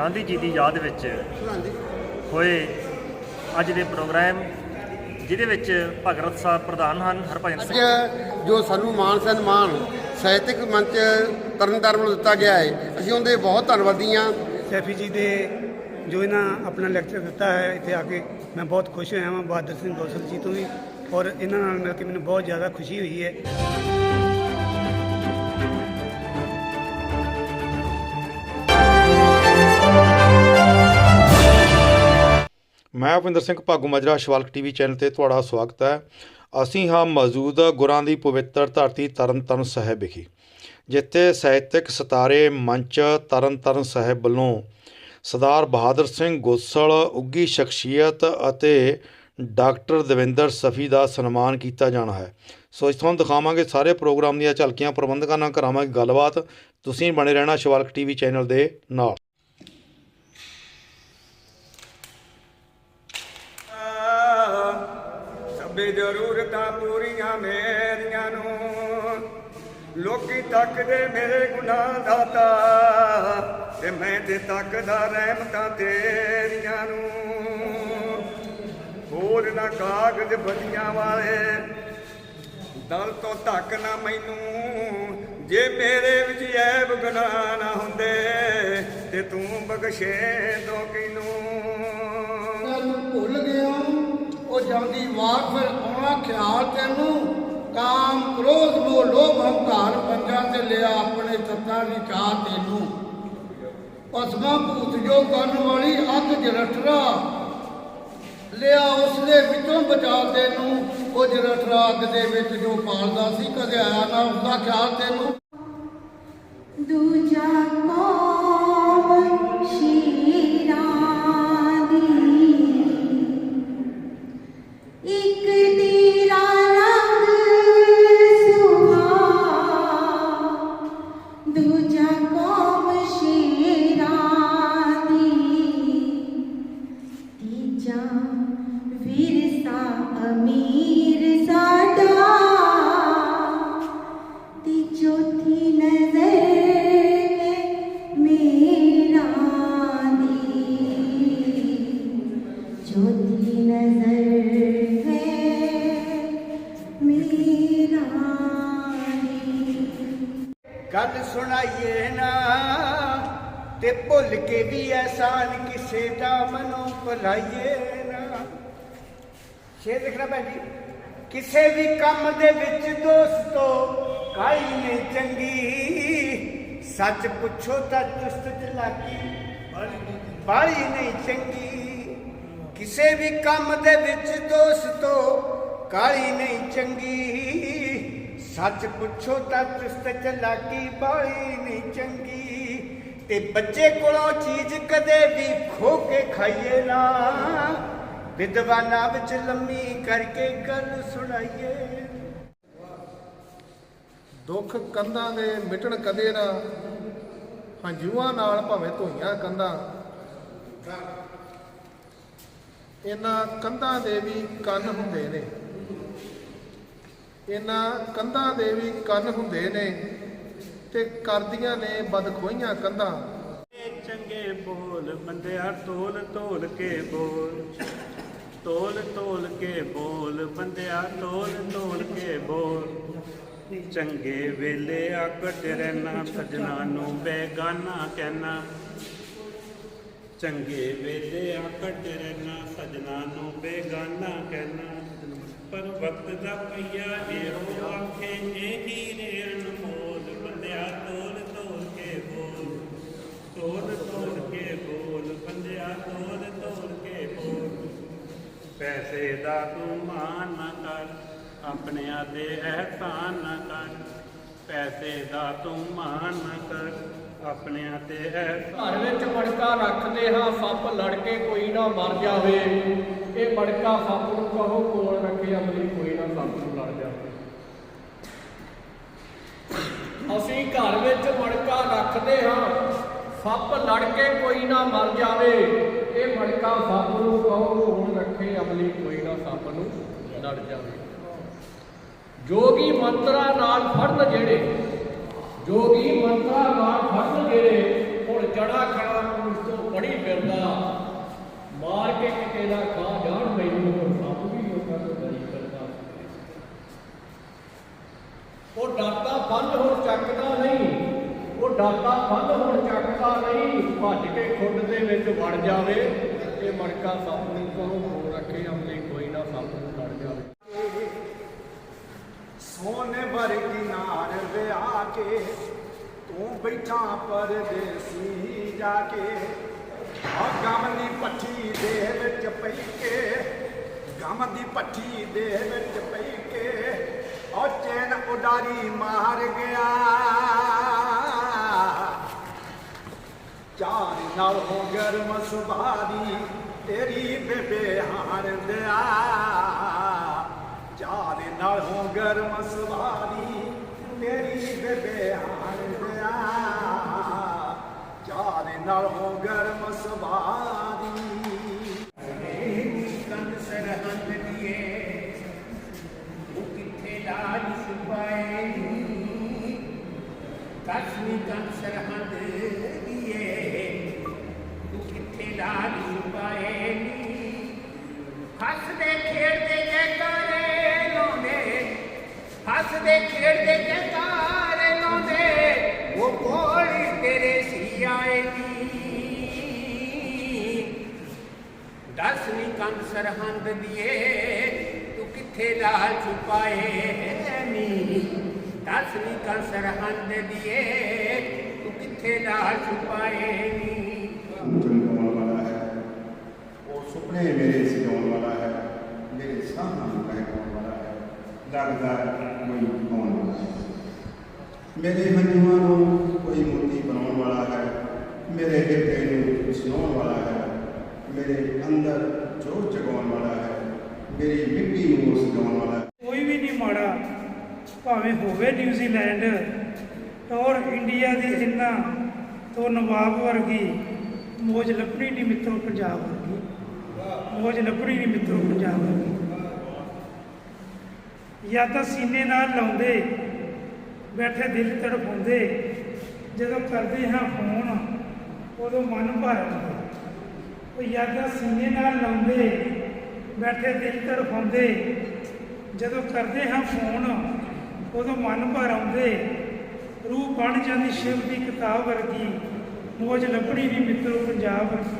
ਗਾਂਧੀ ਜੀ ਦੀ ਯਾਦ ਵਿੱਚ ਹੋਏ ਅੱਜ ਦੇ ਪ੍ਰੋਗਰਾਮ ਜਿਹਦੇ ਵਿੱਚ ਭਗਤ ਸਾਹਿਬ ਪ੍ਰਧਾਨ ਹਨ ਹਰਭਜਨ ਸਿੰਘ। ਅੱਜ ਜੋ ਸਾਨੂੰ ਮਾਨ ਸਨਮਾਨ ਸਾਹਿਤਕ ਮੰਚ ਤਰਨਤਾਰਨ ਨੂੰ ਦਿੱਤਾ ਗਿਆ ਹੈ ਅਸੀਂ ਉਹਦੇ ਬਹੁਤ ਧੰਨਵਾਦੀ ਹਾਂ। ਸੈਫੀ ਜੀ ਦੇ ਜੋ ਇਹਨਾਂ ਆਪਣਾ ਲੈਕਚਰ ਦਿੱਤਾ ਹੈ ਇੱਥੇ ਆ ਕੇ ਮੈਂ ਬਹੁਤ ਖੁਸ਼ ਹੋਇਆ ਹਾਂ ਬਹਾਦਰ ਸਿੰਘ ਗੋਸਲ ਜੀ ਤੋਂ ਵੀ ਔਰ ਇਹਨਾਂ ਨਾਲ ਮਿਲ ਕੇ ਮੈਨੂੰ ਬਹੁਤ ਜ਼ਿਆਦਾ ਖੁਸ਼ੀ ਹੋਈ ਹੈ। ਮੈਂ ਭੁਪਿੰਦਰ ਸਿੰਘ ਭਾਗੂ ਮਜਰਾ, ਸ਼ਿਵਾਲਕ ਟੀਵੀ ਚੈਨਲ ਤੇ ਤੁਹਾਡਾ ਸਵਾਗਤ ਹੈ। ਅਸੀਂ ਹਾਂ ਮੌਜੂਦ ਗੁਰਾਂ ਦੀ ਪਵਿੱਤਰ ਧਰਤੀ ਤਰਨਤਾਰਨ ਸਾਹਿਬ ਵਿਖੇ, ਜਿੱਥੇ ਸਾਹਿਤਕ ਸਤਾਰੇ ਮੰਚ ਤਰਨਤਾਰਨ ਸਾਹਿਬ ਵੱਲੋਂ ਸਰਦਾਰ ਬਹਾਦਰ ਸਿੰਘ ਗੋਸਲ ਉੱਗੀ ਸ਼ਖਸੀਅਤ ਅਤੇ ਡਾਕਟਰ ਦਵਿੰਦਰ ਸਫੀ ਦਾ ਸਨਮਾਨ ਕੀਤਾ ਜਾਣਾ ਹੈ। ਸੋ ਇਸ ਤੁਹਾਨੂੰ ਦਿਖਾਵਾਂਗੇ ਸਾਰੇ ਪ੍ਰੋਗਰਾਮ ਦੀਆਂ ਝਲਕੀਆਂ, ਪ੍ਰਬੰਧਕਾਂ ਨਾਲ ਕਰਾਵਾਂਗੇ ਗੱਲਬਾਤ। ਤੁਸੀਂ ਬਣੇ ਰਹਿਣਾ ਸ਼ਿਵਾਲਕ ਟੀਵੀ ਚੈਨਲ ਦੇ ਨਾਲ। ਸਭੇ ਜ਼ਰੂਰਤਾਂ ਪੂਰੀਆਂ ਮੇਰੀਆਂ ਨੂੰ। ਲੋਕੀ ਤੱਕਦੇ ਮੇਰੇ ਗੁਨਾਹ ਦਾਤਾ ਤੇ ਮੈਂ ਤੇ ਤੱਕਦਾ ਰਹਿਮਤਾਂ ਤੇਰੀਆਂ ਨੂੰ। ਹੋਰ ਨਾ ਕਾਗਜ਼ ਬਦੀਆਂ ਵਾਲੇ, ਦਲ ਤੋਂ ਧੱਕ ਨਾ ਮੈਨੂੰ। ਜੇ ਮੇਰੇ ਵਿੱਚ ਐਬ ਗੁਨਾਹ ਨਾ ਹੁੰਦੇ, ਤੇ ਤੂੰ ਬਖਸ਼ੇ ਦੋ ਕਿਨੂੰ। ਉਹ ਜਾਂਦੀ ਵਾਰ ਫਿਰ ਆਉਣਾ ਖਿਆਲ ਤੈਨੂੰ। ਕਾਮ ਕ੍ਰੋਧ ਮੋਹ ਲੋਭ ਹੰਕਾਰ ਪੰਜਾਂ ਤੇ ਲਿਆ ਆਪਣੇ ਤੱਤਾਂ ਦੀ ਚਾਹ ਤੈਨੂੰ। ਪਸਮਾ ਭੂਤ ਜੋ ਕਰਨ ਵਾਲੀ ਅੱਗ ਜਰਠਰਾ ਲਿਆ ਉਸ ਦੇ ਵਿੱਚੋਂ ਬਚਾ ਤੈਨੂੰ। ਉਹ ਜਰਠਰਾ ਅੱਗ ਦੇ ਵਿੱਚ ਜੋ ਪਾਲਦਾ ਸੀ, ਕਦੇ ਆਇਆ ਨਾ ਉਸਦਾ ਖਿਆਲ ਤੈਨੂੰ। ਦੂਜਾ ਕੌਮ ਕਿਸੇ ਵੀ ਕੰਮ ਦੇ ਵਿੱਚ ਦੋਸਤੋ ਕਾਈ ਨਹੀਂ ਚੰਗੀ। ਸੱਚ ਪੁੱਛੋ ਤਾਂ ਚੁਸਤ ਚਲਾਕੀ ਬਾਈ ਨਹੀਂ ਚੰਗੀ। ਕਿਸੇ ਵੀ ਕੰਮ ਦੇ ਵਿੱਚ ਦੋਸਤੋ ਕਾਲੀ ਨਹੀਂ ਚੰਗੀ। ਸੱਚ ਪੁੱਛੋ ਤਾਂ ਚੁਸਤ ਚਲਾਕੀ ਬਾਈ ਨਹੀਂ ਚੰਗੀ। ਤੇ ਬੱਚੇ ਕੋਲੋਂ ਚੀਜ਼ ਕਦੇ ਵੀ ਖੋ ਕੇ ਖਾਈਏ ਨਾ। ਵਿਦਵਾਨਾਂ ਵਿੱਚ ਲੰਮੀ ਕਰਕੇ ਗੱਲ ਸੁਣਾਈਏ। ਦੁੱਖ ਕੰਧਾਂ ਦੇ ਮਿਟਣ ਕਦੇ ਨਾ ਹੰਝੂਆਂ ਨਾਲ ਭਾਵੇਂ ਧੋਈਆਂ ਕੰਧਾਂ। ਇਹਨਾਂ ਕੰਧਾਂ ਦੇ ਵੀ ਕੰਨ ਹੁੰਦੇ ਨੇ। ਇਹਨਾਂ ਕੰਧਾਂ ਦੇ ਵੀ ਕੰਨ ਹੁੰਦੇ ਨੇ ਤੇ ਕਰਦੀਆਂ ਨੇ ਬਦਖੋਈਆਂ ਕੰਧਾਂ। ਚੰਗੇ ਬੋਲ ਬੰਦਿਆ ਤੋਲ ਤੋਲ ਕੇ ਬੋਲ। ਤੋਲ ਤੋਲ ਕੇ ਬੋਲ, ਬੰਦਿਆ ਤੋਲ ਤੋਲ ਕੇ ਬੋਲ। ਚੰਗੇ ਵੇਲੇ ਆਕਟ ਰਹਿਣਾ, ਸਜਣਾ ਨੂੰ ਬੇਗਾਨਾ ਕਹਿਣਾ। ਚੰਗੇ ਵੇਲੇ ਆਕਟ ਰਹਿਣਾ, ਸਜਣਾ ਨੂੰ ਬੇਗਾਨਾ ਕਹਿਣਾ। ਪਰ ਵਕਤ ਦਾ ਪਈਆ ਇਹੋ ਆਖੇ ਇਹ ਹੀਰੇ ਅਨਮੋਲ, ਬੰਦਿਆ ਤੋਲ ਤੋਲ ਕੇ ਬੋਲ। ਤੋਲ ਤੋਲ ਕੇ ਬੋਲ, ਬੰਦਿਆ ਤੋਲ ਪੈਸੇ ਦਾ ਤੂੰ ਮਾਨ ਨਾ ਕਰ ਆਪਣਿਆਂ ਦੇ ਅਹਿਸਾਨ ਨਾ ਕਰ। ਪੈਸੇ ਦਾ ਤੂੰ ਮਾਨ ਨਾ ਕਰ ਆਪਣਿਆਂ ਤੇ ਅਹਿਸਾਨ ਘਰ ਵਿੱਚ ਮੜਕਾ ਰੱਖਦੇ ਹਾਂ, ਸੱਪ ਲੜ ਕੇ ਕੋਈ ਨਾ ਮਰ ਜਾਵੇ। ਇਹ ਮੜਕਾ ਸੱਪ ਨੂੰ ਕਹੋ, ਕੋਲ ਰੱਖੇ ਅਮਲੀ ਕੋਈ ਨਾ ਸੱਪ ਨੂੰ ਲੜ ਜਾਵੇ। ਅਸੀਂ ਘਰ ਵਿੱਚ ਮੜਕਾ ਰੱਖਦੇ ਹਾਂ, ਸੱਪ ਲੜ ਕੇ ਕੋਈ ਨਾ ਮਰ ਜਾਵੇ। ਇਹ ਮੜਕਾ ਸੱਪ ਨੂੰ ਕਹੋ ਕੋਲ ਰੱਖੇ ਅਮਲੀ, ਕੋਈ ਨਾ ਸੱਪ ਨੂੰ ਲੜ ਜਾਵੇ। ਜੋਗੀ ਮੰਤਰਾਂ ਨਾਲ ਫੜਨ ਜਿਹੜੇ, ਜੋਗੀ ਮੰਤਰਾਂ ਨਾਲ ਫੜਨ ਜਿਹੜੇ, ਹੁਣ ਜੜਾ ਖੜਾ ਪੁਲਿਸ ਤੋਂ ਬੜੀ ਫਿਰਦਾ। ਮਾਰ ਕੇ ਕਿਤੇ ਨਾ ਖਾ ਜਾਣ ਮੈਨੂੰ, ਹੁਣ ਸੱਪ ਵੀ ਲੋਕਾਂ ਤੋਂ ਡਰੀ ਫਿਰਦਾ ਉਹ ਡਰਦਾ, ਬੰਦ ਹੁਣ ਚੱਕਦਾ ਨਹੀਂ। ਉਹ ਬੰਦ ਹੁਣ ਚੱਕਦਾ ਨਹੀਂ। ਭੱਜ ਕੇ ਖੁੱਡ ਦੇ ਵਿੱਚ ਵੜ ਜਾਵੇ ਇਹ ਮਣਕਾ ਸੱਪ ਨੂੰ ਕੋਲੋਂ ਹੋ ਰੱਖੇ ਅਮਲੀ, ਕੋਈ ਨਾ ਸੱਪ ਨੂੰ ਲੜ ਜਾਵੇ। ਸੋਨੇ ਵਰਗੀ ਨਾਰ ਵਿਆਹ ਕੇ, ਤੂੰ ਬੈਠਾ ਪਰਦੇਸੀ ਜਾ ਕੇ। ਆ ਗਮ ਦੀ ਪੱਠੀ ਦੇ ਵਿੱਚ ਪਈ ਕੇ, ਗਮ ਦੀ ਪੱਠੀ ਦੇ ਵਿੱਚ ਪਈ ਕੇ। ਉਹ ਚੈਨ ਉਡਾਰੀ ਮਾਰ ਗਿਆ। ਚਾਰ ਨਾਲ ਹੋ ਗਰਮ ਸੁਭਾਰੀ ਤੇਰੀ ਬੇਬੇ ਹਾਰ ਦਿਆ। ਚਾਰ ਨਾਲ ਹੋ ਗਰਮ ਸੁਭਾਰੀ ਤੇਰੀ ਬੇਬੇ ਹਾਰ ਦਿਆ। ਚਾਰ ਨਾਲ ਹੋ ਗਰਮ ਸੁਭਾਰੀ ਕੰਨ ਸਰਹੰਦ ਦੀਏ ਉਹ ਕਿੱਥੇ ਲਾਜ ਸੁਪਾਏ ਕਾਸ਼ਮੀ ਕੰਨ ਸਰਹੰਦ ਹੱਸਦੇ ਖੇਡਦੇ ਜੈਕਾਰੇ ਲਾਉਂਦੇ। ਹੱਸਦੇ ਖੇਡਦੇ ਜੈਕਾਰੇ ਲਾਉਂਦੇ। ਉਹ ਕੋਲੀ ਤੇਰੇ ਸੀ ਦੱਸ ਨੀ ਦਸਵੀਂ ਕੰਨ ਸਰਹੰਦ ਦੀਏ, ਤੂੰ ਕਿੱਥੇ ਲਾਲ ਛੁਪਾਏ ਨੀ। ਦੱਸ ਨੀ ਕੰਨ ਸਰਹੰਦ ਦੀਏ, ਤੂੰ ਕਿੱਥੇ ਲਾਲ ਛੁਪਾਏ ਨੀ। ਹੈ ਉਹ ਸੁਪਨੇ ਮੇਰੇ ਸਜਾਉਣ ਵਾਲਾ ਹੈ। ਮੇਰੇ ਸਾਹਮਣੇ ਨੂੰ ਵਾਲਾ ਹੈ ਲੱਗਦਾ ਕੋਈ ਆਉਣ ਵਾਲਾ ਹੈ ਮੇਰੇ ਹੰਝੂਆਂ ਨੂੰ ਕੋਈ ਮੋਤੀ ਬਣਾਉਣ ਵਾਲਾ ਹੈ, ਮੇਰੇ ਹਿਰਦੇ ਨੂੰ ਸੁਣਾਉਣ ਵਾਲਾ ਹੈ, ਮੇਰੇ ਅੰਦਰ ਜੋਤ ਜਗਾਉਣ ਵਾਲਾ ਹੈ, ਮੇਰੀ ਮਿੱਟੀ ਨੂੰ ਸਜਾਉਣ ਵਾਲਾ ਹੈ। ਕੋਈ ਵੀ ਨਹੀਂ ਮਾੜਾ, ਭਾਵੇਂ ਹੋਵੇ ਨਿਊਜ਼ੀਲੈਂਡ ਔਰ ਇੰਡੀਆ ਦੀ ਜਿੰਨਾ ਤੋਂ ਨਵਾਬ ਵਰਗੀ ਮੋਜ ਲੱਭਣੀ ਨਹੀਂ ਮਿੱਤਰੋ ਪੰਜਾਬ ਵਰਗੀ। ਮੋਜ ਲੱਭਣੀ ਨਹੀਂ ਮਿੱਤਰੋ ਪੰਜਾਬ ਵਰਗੀ ਜਾਂ ਤਾਂ ਸੀਨੇ ਨਾਲ ਲਾਉਂਦੇ, ਬੈਠੇ ਦਿਲ ਤੜਪਾਉਂਦੇ ਜਦੋਂ ਕਰਦੇ ਹਾਂ ਫੋਨ, ਉਦੋਂ ਮਨ ਭਰ ਜਾਂਦਾ। ਉਹ ਯਾਦਾਂ ਸੀਨੇ ਨਾਲ ਲਾਉਂਦੇ, ਬੈਠੇ ਦਿਲ ਤੜਫਾਉਂਦੇ ਜਦੋਂ ਕਰਦੇ ਹਾਂ ਫੋਨ, ਉਦੋਂ ਮਨ ਭਰ ਆਉਂਦੇ। ਰੂਹ ਬਣ ਜਾਂਦੀ ਸ਼ਿਵ ਦੀ ਕਿਤਾਬ ਵਰਗੀ, ਮੋਜ ਲੱਭਣੀ ਨਹੀਂ ਮਿੱਤਰੋ ਪੰਜਾਬ ਵਰਗੀ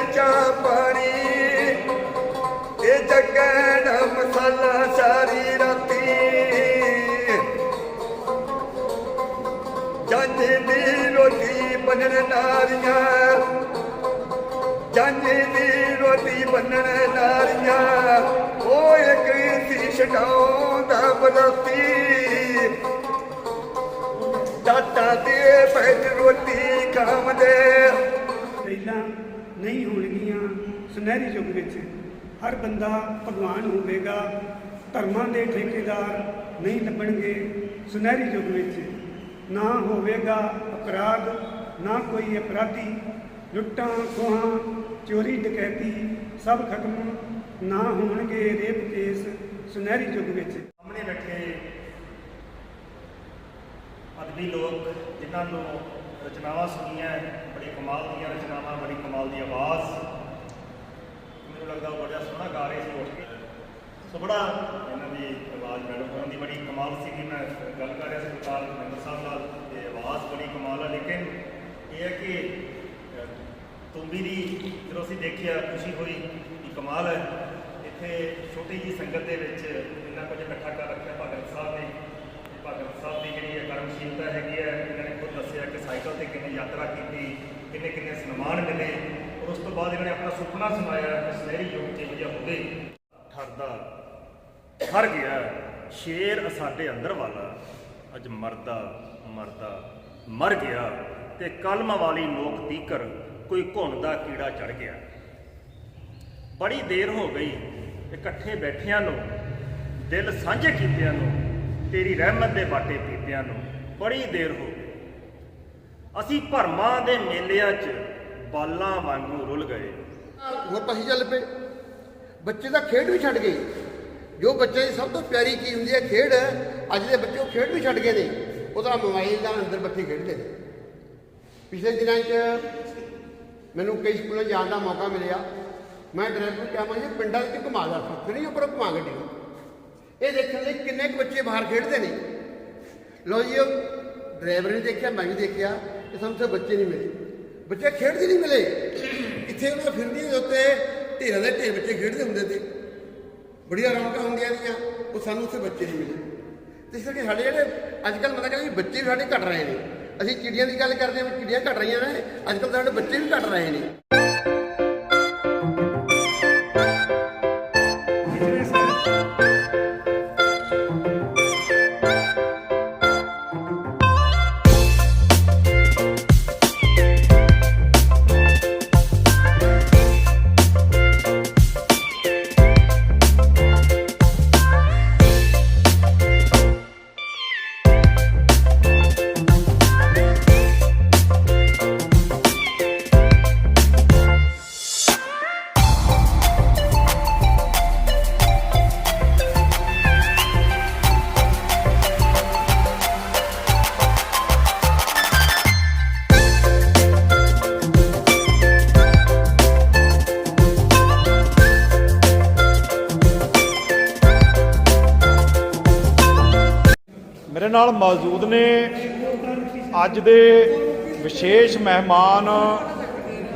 ਚਾਹ ਪਾਣੀ। ਤੇ ਜੱਗਣ ਮਸਾਲਾ ਸਾਰੀ ਰਾਤੀ। ਜੰਜ ਦੀ ਰੋਟੀ ਬਨਣ ਨਾਰੀਆਂ। ਜੰਜ ਦੀ ਰੋਟੀ ਬੰਨਣ ਨਾਰੀਆਂ। ਉਹ ਇੱਕ ਸੀ ਛਡਾਉਂਦਾ ਬਰਾਤੀ। ਦਾਤਾ ਦੇ ਬੈਠ ਰੋਟੀ ਖਾਵਦੇ। ਪਹਿਲਾਂ ਨਹੀਂ ਹੋਣਗੀਆਂ ਸੁਨਹਿਰੀ ਯੁੱਗ ਵਿੱਚ। ਹਰ ਬੰਦਾ ਭਗਵਾਨ ਹੋਵੇਗਾ, ਧਰਮਾਂ ਦੇ ਠੇਕੇਦਾਰ ਨਹੀਂ ਲੱਭਣਗੇ ਸੁਨਹਿਰੀ ਯੁੱਗ ਵਿੱਚ। ਨਾ ਹੋਵੇਗਾ ਅਪਰਾਧ, ਨਾ ਕੋਈ ਅਪਰਾਧੀ। ਲੁੱਟਾਂ, ਖੋਹਾਂ, ਚੋਰੀ, ਡਕੈਤੀ ਸਭ ਖਤਮ, ਨਾ ਹੋਣਗੇ ਰੇਪ ਕੇਸ ਸੁਨਹਿਰੀ ਯੁੱਗ ਵਿੱਚ। ਸਾਹਮਣੇ ਬੈਠੇ ਅਦਬੀ ਲੋਕ, ਜਿਨ੍ਹਾਂ ਨੂੰ ਰਚਨਾਵਾਂ ਸੁਣੀਆਂ ਬੜੀ ਕਮਾਲ ਦੀਆਂ ਰਚਨਾਵਾਂ ਬੜੀ ਕਮਾਲ ਦੀ ਆਵਾਜ਼। ਮੈਨੂੰ ਲੱਗਦਾ ਉਹ ਬੜਾ ਸੋਹਣਾ ਗਾ ਰਹੇ ਸੀ ਉੱਠ ਕੇ। ਸੋ ਬੜਾ ਇਹਨਾਂ ਦੀ ਆਵਾਜ਼ ਮੈਡਮ ਹੋਰਾਂ ਦੀ ਬੜੀ ਕਮਾਲ ਸੀ ਕਿ ਮੈਂ ਗੱਲ ਕਰ ਰਿਹਾ ਸੀ ਬਤਾਲ ਮੈਂਬਰ ਸਾਹਿਬ ਨਾਲ ਤੇ ਆਵਾਜ਼ ਬੜੀ ਕਮਾਲ ਹੈ ਲੇਕਿਨ ਇਹ ਹੈ ਕਿ ਅਹ, ਤੁੰਬੀ ਦੀ ਜਦੋਂ ਅਸੀਂ ਦੇਖਿਆ ਖੁਸ਼ੀ ਹੋਈ ਕਿ ਕਮਾਲ ਹੈ ਇੱਥੇ ਛੋਟੀ ਜੀ ਸੰਗਤ ਦੇ ਵਿੱਚ ਇੰਨਾ ਕੁਝ ਇਕੱਠਾ ਕਰ ਰੱਖਿਆ ਭਗਤ ਸਾਹਿਬ ਨੇ। ਭਗਤ ਸਾਹਿਬ ਦੀ ਜਿਹੜੀ ਇਹ ਕਰਮਸ਼ੀਲਤਾ ਹੈਗੀ ਹੈ, ਇਹਨਾਂ ਨੇ ਖੁਦ ਦੱਸਿਆ ਕਿ ਸਾਈਕਲ ਤੇ ਕਿੰਨੀ ਯਾਤਰਾ ਕੀਤੀ, ਕਿੰਨੇ ਕਿੰਨੇ ਸਨਮਾਨ ਮਿਲੇ, ਔਰ ਉਸ ਤੋਂ ਬਾਅਦ ਇਹਨਾਂ ਨੇ ਆਪਣਾ ਸੁਪਨਾ ਸੁਣਾਇਆ ਕਿ ਸੁਨਹਿਰੀ ਯੁੱਗ ਚ ਜਿਹਾ ਹੋਵੇ। ਠਰਦਾ ਠਰ ਗਿਆ, ਸ਼ੇਰ ਸਾਡੇ ਅੰਦਰ ਵਾਲਾ, ਅੱਜ ਮਰਦਾ ਮਰਦਾ, ਮਰ ਗਿਆ, ਤੇ ਕਲਮ ਵਾਲੀ ਲੋਕ ਤੀਕਰ ਕੋਈ ਘੁਣ ਦਾ ਕੀੜਾ ਚੜ ਗਿਆ। ਬੜੀ ਦੇਰ ਹੋ ਗਈ, ਇਕੱਠੇ ਬੈਠਿਆਂ ਨੂੰ, ਦਿਲ ਸਾਂਝੇ ਕੀਤਿਆਂ ਨੂੰ ਤੇਰੀ ਰਹਿਮਤ ਦੇ ਬਾਟੇ ਪੀਤਿਆਂ ਨੂੰ ਬੜੀ ਦੇਰ ਹੋ ਗਈ। ਅਸੀਂ ਭਰਮਾਂ ਦੇ ਮੇਲਿਆਂ 'ਚ ਬਾਲਾਂ ਵਾਂਗੂ ਰੁੱਲ ਗਏ। ਹੋਰ ਪਾਸੇ ਚੱਲ ਪਏ। ਬੱਚੇ ਤਾਂ ਖੇਡ ਵੀ ਛੱਡ ਗਏ। ਜੋ ਬੱਚੇ ਦੀ ਸਭ ਤੋਂ ਪਿਆਰੀ ਚੀਜ਼ ਹੁੰਦੀ ਹੈ ਖੇਡ, ਅੱਜ ਦੇ ਬੱਚੇ ਉਹ ਖੇਡ ਵੀ ਛੱਡ ਗਏ ਨੇ। ਉਹ ਤਾਂ ਮੋਬਾਈਲ ਦਾ ਅੰਦਰ ਬੱਚੇ ਖੇਡਦੇ ਨੇ। ਪਿਛਲੇ ਦਿਨਾਂ 'ਚ ਮੈਨੂੰ ਕਈ ਸਕੂਲਾਂ ਜਾਣ ਦਾ ਮੌਕਾ ਮਿਲਿਆ। ਮੈਂ ਡਰਾਈਵਰ ਨੂੰ ਕਿਹਾ, ਮੈਂ ਜੀ, ਪਿੰਡਾਂ ਵਿੱਚ ਘੁਮਾ ਦਾ ਫਿਰ ਨਹੀਂ ਉੱਪਰ ਘੁਮਾ ਗੱਡੀ ਨੂੰ? ਇਹ ਦੇਖਣ ਲਈ ਕਿੰਨੇ ਕੁ ਬੱਚੇ ਬਾਹਰ ਖੇਡਦੇ ਨੇ। ਲੋ ਜੀ, ਉਹ ਡਰਾਈਵਰ ਨੇ ਦੇਖਿਆ, ਮੈਂ ਵੀ ਦੇਖਿਆ ਕਿ ਸਾਨੂੰ ਤਾਂ ਬੱਚੇ ਨਹੀਂ ਮਿਲੇ। ਬੱਚੇ ਖੇਡਦੇ ਨਹੀਂ ਮਿਲੇ। ਇੱਥੇ ਉਹਨਾਂ ਫਿਰਦੀ ਦੇ ਉੱਤੇ ਢੇਰਾਂ ਦੇ ਢੇਰ ਬੱਚੇ ਖੇਡਦੇ ਹੁੰਦੇ ਤੇ ਬੜੀਆਂ ਰੌਣਕਾਂ ਹੁੰਦੀਆਂ ਸੀਗੀਆਂ, ਉਹ ਸਾਨੂੰ ਉੱਥੇ ਬੱਚੇ ਨਹੀਂ ਮਿਲੇ। ਤੇ ਇਸ ਕਰਕੇ ਸਾਡੇ ਜਿਹੜੇ ਅੱਜ ਕੱਲ੍ਹ ਮਤਲਬ ਕਹਿੰਦੇ ਬੱਚੇ ਵੀ ਸਾਡੇ ਘਟ ਰਹੇ ਨੇ। ਅਸੀਂ ਚਿੜੀਆਂ ਦੀ ਗੱਲ ਕਰਦੇ ਹਾਂ ਵੀ ਚਿੜੀਆਂ ਘਟ ਰਹੀਆਂ ਨੇ ਅੱਜ ਕੱਲ੍ਹ ਸਾਡੇ ਬੱਚੇ ਵੀ ਘਟ ਰਹੇ ਨੇ। ਨਾਲ ਮੌਜੂਦ ਨੇ ਅੱਜ ਦੇ ਵਿਸ਼ੇਸ਼ ਮਹਿਮਾਨ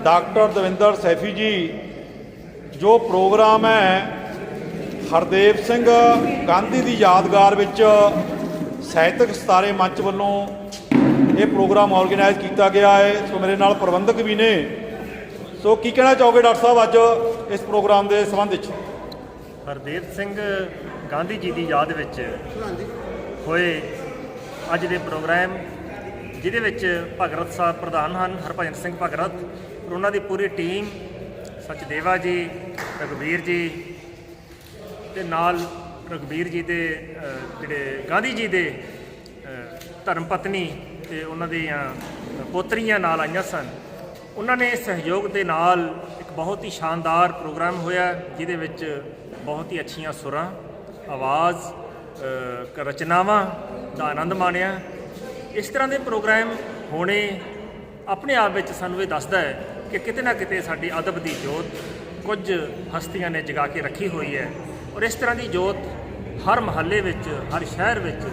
ਡਾਕਟਰ ਦਵਿੰਦਰ ਸੈਫੀ ਜੀ, ਜੋ ਪ੍ਰੋਗਰਾਮ ਹੈ ਹਰਦੇਵ ਸਿੰਘ ਗਾਂਧੀ ਦੀ ਯਾਦਗਾਰ ਵਿੱਚ ਸਾਹਿਤਕ ਸਤਾਰੇ ਮੰਚ ਵੱਲੋਂ ਇਹ ਪ੍ਰੋਗਰਾਮ ਆਰਗੇਨਾਈਜ਼ ਕੀਤਾ ਗਿਆ ਹੈ। ਸੋ ਮੇਰੇ ਨਾਲ ਪ੍ਰਬੰਧਕ ਵੀ ਨੇ। ਸੋ ਕੀ ਕਹਿਣਾ ਚਾਹੋਗੇ ਡਾਕਟਰ ਸਾਹਿਬ ਅੱਜ ਇਸ ਪ੍ਰੋਗਰਾਮ ਦੇ ਸੰਬੰਧ ਵਿੱਚ? ਹਰਦੇਵ ਸਿੰਘ ਗਾਂਧੀ ਜੀ ਦੀ ਯਾਦ ਵਿੱਚ ਹੋਏ ਅੱਜ ਦੇ ਪ੍ਰੋਗਰਾਮ, ਜਿਹਦੇ ਵਿੱਚ ਭਗਰਤ ਸਾਹਿਬ ਪ੍ਰਧਾਨ ਹਨ, ਹਰਭਜਨ ਸਿੰਘ ਭਗਰਤ ਔਰ ਉਹਨਾਂ ਦੀ ਪੂਰੀ ਟੀਮ, ਸਚਦੇਵਾ ਜੀ, ਰਘਬੀਰ ਜੀ ਤੇ ਨਾਲ ਰਘਬੀਰ ਜੀ ਦੇ ਜਿਹੜੇ ਗਾਂਧੀ ਜੀ ਦੇ ਧਰਮ ਪਤਨੀ ਤੇ ਉਹਨਾਂ ਦੀਆਂ ਪੋਤਰੀਆਂ ਨਾਲ ਆਈਆਂ ਸਨ। ਉਹਨਾਂ ਨੇ ਸਹਿਯੋਗ ਦੇ ਨਾਲ ਇੱਕ ਬਹੁਤ ਹੀ ਸ਼ਾਨਦਾਰ ਪ੍ਰੋਗਰਾਮ ਹੋਇਆ, ਜਿਹਦੇ ਵਿੱਚ ਬਹੁਤ ਹੀ ਅੱਛੀਆਂ ਸੁਰਾਂ, ਆਵਾਜ਼ ਰਚਨਾਵਾਂ ਦਾ ਆਨੰਦ ਮਾਣਿਆ। ਇਸ ਤਰ੍ਹਾਂ ਦੇ ਪ੍ਰੋਗਰਾਮ ਹੋਣੇ ਆਪਣੇ ਆਪ ਵਿੱਚ ਸਾਨੂੰ ਇਹ ਦੱਸਦਾ ਹੈ ਕਿ ਕਿਤੇ ਨਾ ਕਿਤੇ ਸਾਡੀ ਅਦਬ ਦੀ ਜੋਤ ਕੁਝ ਹਸਤੀਆਂ ਨੇ ਜਗਾ ਕੇ ਰੱਖੀ ਹੋਈ ਹੈ। ਔਰ ਇਸ ਤਰ੍ਹਾਂ ਦੀ ਜੋਤ ਹਰ ਮਹੱਲੇ ਵਿੱਚ, ਹਰ ਸ਼ਹਿਰ ਵਿੱਚ,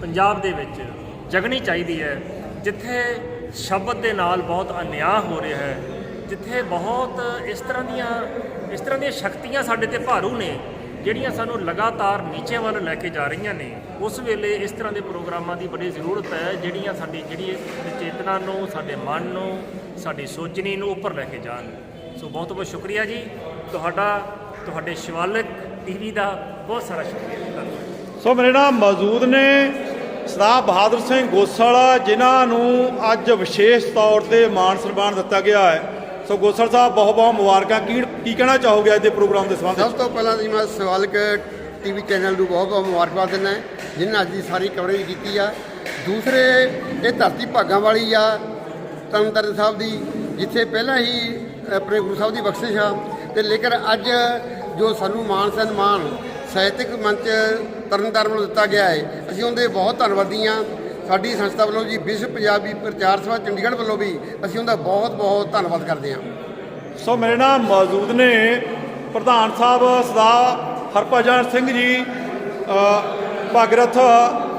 ਪੰਜਾਬ ਦੇ ਵਿੱਚ ਜਗਣੀ ਚਾਹੀਦੀ ਹੈ। ਜਿੱਥੇ ਸ਼ਬਦ ਦੇ ਨਾਲ ਬਹੁਤ ਅਨਿਆਂ ਹੋ ਰਿਹਾ ਹੈ, ਜਿੱਥੇ ਬਹੁਤ ਇਸ ਤਰ੍ਹਾਂ ਦੀਆਂ, ਇਸ ਤਰ੍ਹਾਂ ਦੀਆਂ ਸ਼ਕਤੀਆਂ ਸਾਡੇ ਤੇ ਭਾਰੂ ਨੇ ਜਿਹੜੀਆਂ ਸਾਨੂੰ ਲਗਾਤਾਰ ਨੀਚੇ ਵੱਲ ਲੈ ਕੇ ਜਾ ਰਹੀਆਂ ਨੇ, ਉਸ ਵੇਲੇ ਇਸ ਤਰ੍ਹਾਂ ਦੇ ਪ੍ਰੋਗਰਾਮਾਂ ਦੀ ਬੜੀ ਜ਼ਰੂਰਤ ਹੈ, ਜਿਹੜੀਆਂ ਸਾਡੀ ਜਿਹੜੀ ਚੇਤਨਾ ਨੂੰ, ਸਾਡੇ ਮਨ ਨੂੰ, ਸਾਡੀ ਸੋਚਣੀ ਨੂੰ ਉੱਪਰ ਲੈ ਕੇ ਜਾਣ। ਸੋ ਬਹੁਤ ਬਹੁਤ ਸ਼ੁਕਰੀਆ ਜੀ। ਤੁਹਾਡਾ ਤੁਹਾਡੇ ਸ਼ਿਵਾਲਕ ਟੀਵੀ ਦਾ ਬਹੁਤ ਸਾਰਾ ਸ਼ੁਕਰੀਆ ਧੰਨਵਾਦ। ਸੋ ਮੇਰੇ ਨਾਲ ਮੌਜੂਦ ਨੇ ਸਰਦਾਰ ਬਹਾਦਰ ਸਿੰਘ ਗੋਸਲ, ਜਿਨ੍ਹਾਂ ਨੂੰ ਅੱਜ ਵਿਸ਼ੇਸ਼ ਤੌਰ ਤੇ ਮਾਣ ਸਨਮਾਨ ਦਿੱਤਾ ਗਿਆ ਹੈ। ਸੋ ਗੋਸਲ ਸਾਹਿਬ, ਬਹੁਤ ਬਹੁਤ ਮੁਬਾਰਕਾਂ। ਕੀੜ ਕੀ ਕਹਿਣਾ ਚਾਹੋਗੇ ਅੱਜ ਦੇ ਪ੍ਰੋਗਰਾਮ ਦੇ ਸੰਬੰਧ ਸਭ ਵਿੱਚ ਤੋਂ ਪਹਿਲਾਂ ਜੀ ਮੈਂ ਸਵਾਲਕ ਟੀਵੀ ਚੈਨਲ ਨੂੰ ਬਹੁਤ ਬਹੁਤ ਮੁਬਾਰਕਬਾਦ ਦਿੰਦਾ ਜਿਨ੍ਹਾਂ ਅੱਜ ਦੀ ਸਾਰੀ ਕਵਰੇਜ ਕੀਤੀ ਆ। ਦੂਸਰੇ, ਇਹ ਧਰਤੀ ਭਾਗਾਂ ਵਾਲੀ ਆ ਤਰਨਤਾਰਨ ਸਾਹਿਬ ਦੀ, ਜਿੱਥੇ ਪਹਿਲਾਂ ਹੀ ਆਪਣੇ ਗੁਰੂ ਸਾਹਿਬ ਦੀ ਬਖਸ਼ਿਸ਼ ਆ। ਤੇ ਲੇਕਿਨ ਅੱਜ ਜੋ ਸਾਨੂੰ ਮਾਣ ਸਨਮਾਨ ਸਾਹਿਤਕ ਮੰਚ ਤਰਨਤਾਰਨ ਵੱਲੋਂ ਦਿੱਤਾ ਗਿਆ ਹੈ, ਅਸੀਂ ਉਹਦੇ ਬਹੁਤ ਧੰਨਵਾਦੀ ਹਾਂ। ਸਾਡੀ ਸੰਸਥਾ ਵੱਲੋਂ ਜੀ ਵਿਸ਼ਵ ਪੰਜਾਬੀ ਪ੍ਰਚਾਰ ਸਭਾ ਚੰਡੀਗੜ੍ਹ ਵੱਲੋਂ ਵੀ ਅਸੀਂ ਉਹਦਾ ਬਹੁਤ ਬਹੁਤ ਧੰਨਵਾਦ ਕਰਦੇ ਹਾਂ। ਸੋ ਮੇਰੇ ਨਾਲ ਮੌਜੂਦ ਨੇ ਪ੍ਰਧਾਨ ਸਾਹਿਬ ਸਰਦਾਰ ਹਰਭਜਨ ਸਿੰਘ ਜੀ ਅ, ਭਾਗਰਥ।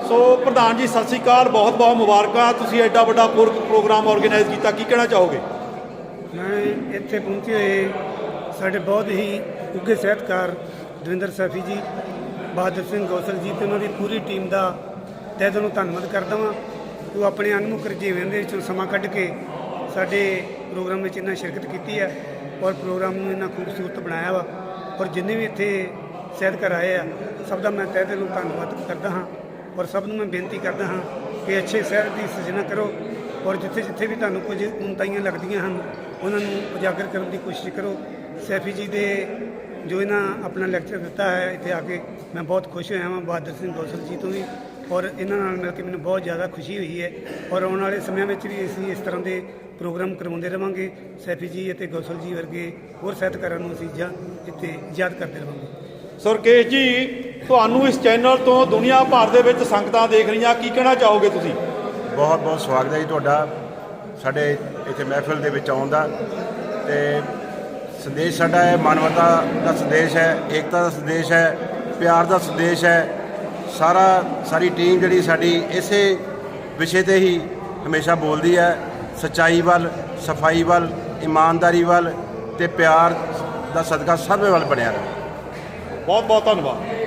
ਸੋ ਪ੍ਰਧਾਨ ਜੀ ਸਤਿ ਸ੍ਰੀ ਅਕਾਲ ਬਹੁਤ ਬਹੁਤ ਮੁਬਾਰਕਾਂ। ਤੁਸੀਂ ਐਡਾ ਵੱਡਾ ਪੁਰ- ਪ੍ਰੋਗਰਾਮ ਆਰਗੇਨਾਈਜ਼ ਕੀਤਾ ਕੀ ਕਹਿਣਾ ਚਾਹੋਗੇ? ਮੈਂ ਇੱਥੇ ਪਹੁੰਚੇ ਹੋਏ ਸਾਡੇ ਬਹੁਤ ਹੀ ਉੱਘੇ ਸਾਹਿਤਕਾਰ ਦਵਿੰਦਰ ਸੈਫੀ ਜੀ ਬਹਾਦਰ ਸਿੰਘ ਗੋਸਲ ਜੀ ਤੇ ਉਹਨਾਂ ਦੀ ਪੂਰੀ ਟੀਮ ਦਾ ਤਹਿ ਦਿਲੋਂ ਧੰਨਵਾਦ ਕਰਦਾ ਵਾਂ। ਉਹ ਆਪਣੇ ਅਨਮੁਖ ਰਜੀਵਨ ਦੇ ਵਿੱਚੋਂ ਸਮਾਂ ਕੱਢ ਕੇ ਸਾਡੇ ਪ੍ਰੋਗਰਾਮ ਵਿੱਚ ਇਹਨਾਂ ਸ਼ਿਰਕਤ ਕੀਤੀ ਹੈ ਔਰ ਪ੍ਰੋਗਰਾਮ ਨੂੰ ਇੰਨਾ ਖੂਬਸੂਰਤ ਬਣਾਇਆ ਵਾ ਔਰ ਜਿੰਨੇ ਵੀ ਇੱਥੇ ਸੈਦ ਕਰ ਆਏ ਆ, ਸਭ ਦਾ ਮੈਂ ਤਹਿ ਦਿਲੋਂ ਧੰਨਵਾਦ ਕਰਦਾ ਹਾਂ ਔਰ ਸਭ ਨੂੰ ਮੈਂ ਬੇਨਤੀ ਕਰਦਾ ਹਾਂ ਕਿ ਅੱਛੇ ਸ਼ਹਿਰ ਦੀ ਸਿਰਜਣਾ ਕਰੋ ਔਰ ਜਿੱਥੇ ਜਿੱਥੇ ਵੀ ਤੁਹਾਨੂੰ ਕੁਝ ਉਨਤਾਈਆਂ ਲੱਗਦੀਆਂ ਹਨ, ਉਹਨਾਂ ਨੂੰ ਉਜਾਗਰ ਕਰਨ ਦੀ ਕੋਸ਼ਿਸ਼ ਕਰੋ। ਸੈਫੀ ਜੀ ਦੇ ਜੋ ਇਹਨਾਂ ਆਪਣਾ ਲੈਕਚਰ ਦਿੱਤਾ ਹੈ ਇੱਥੇ ਆ ਕੇ ਮੈਂ ਬਹੁਤ ਖੁਸ਼ ਹੋਇਆ ਹਾਂ ਬਹਾਦਰ ਸਿੰਘ ਗੋਸਲ ਜੀ ਤੋਂ ਵੀ। ਔਰ ਇਹਨਾਂ ਨਾਲ ਮਿਲ ਕੇ ਮੈਨੂੰ ਬਹੁਤ ਜ਼ਿਆਦਾ ਖੁਸ਼ੀ ਹੋਈ ਹੈ ਔਰ ਆਉਣ ਵਾਲੇ ਸਮਿਆਂ ਵਿੱਚ ਵੀ ਅਸੀਂ ਇਸ ਤਰ੍ਹਾਂ ਦੇ ਪ੍ਰੋਗਰਾਮ ਕਰਵਾਉਂਦੇ ਰਵਾਂਗੇ ਸੈਫੀ ਜੀ ਅਤੇ ਗੋਸਲ ਜੀ ਵਰਗੇ ਹੋਰ ਸਾਹਿਤਕਾਰਾਂ ਨੂੰ ਅਸੀਂ ਜਾਂ ਇੱਥੇ ਯਾਦ ਕਰਦੇ ਰਵਾਂਗੇ। ਸੁਰਕੇਸ਼ ਜੀ ਤੁਹਾਨੂੰ ਇਸ ਚੈਨਲ ਤੋਂ ਦੁਨੀਆ ਭਰ ਦੇ ਵਿੱਚ ਸੰਗਤਾਂ ਦੇਖ ਰਹੀਆਂ ਕੀ ਕਹਿਣਾ ਚਾਹੋਗੇ ਤੁਸੀਂ? ਬਹੁਤ ਬਹੁਤ ਸਵਾਗਤ ਹੈ ਜੀ ਤੁਹਾਡਾ ਸਾਡੇ ਇੱਥੇ ਮਹਿਫਿਲ ਦੇ ਵਿੱਚ ਆਉਣ ਦਾ ਤੇ ਸੰਦੇਸ਼ ਸਾਡਾ ਹੈ ਮਾਨਵਤਾ ਦਾ ਸੰਦੇਸ਼ ਹੈ ਏਕਤਾ ਦਾ ਸੰਦੇਸ਼ ਹੈ ਪਿਆਰ ਦਾ ਸੰਦੇਸ਼ ਹੈ ਸਾਰਾ ਸਾਰੀ ਟੀਮ ਜਿਹੜੀ ਸਾਡੀ ਇਸੇ ਵਿਸ਼ੇ ਤੇ ਹੀ ਹਮੇਸ਼ਾ ਬੋਲਦੀ ਹੈ। ਸਚਾਈ ਵੱਲ, ਸਫ਼ਾਈ ਵੱਲ, ਇਮਾਨਦਾਰੀ ਵੱਲ ਤੇ ਪਿਆਰ ਦਾ ਸਦਕਾ ਸਰਵੇ ਵੱਲ ਬਣਿਆ ਰਹੇ। ਬਹੁਤ ਬਹੁਤ ਧੰਨਵਾਦ।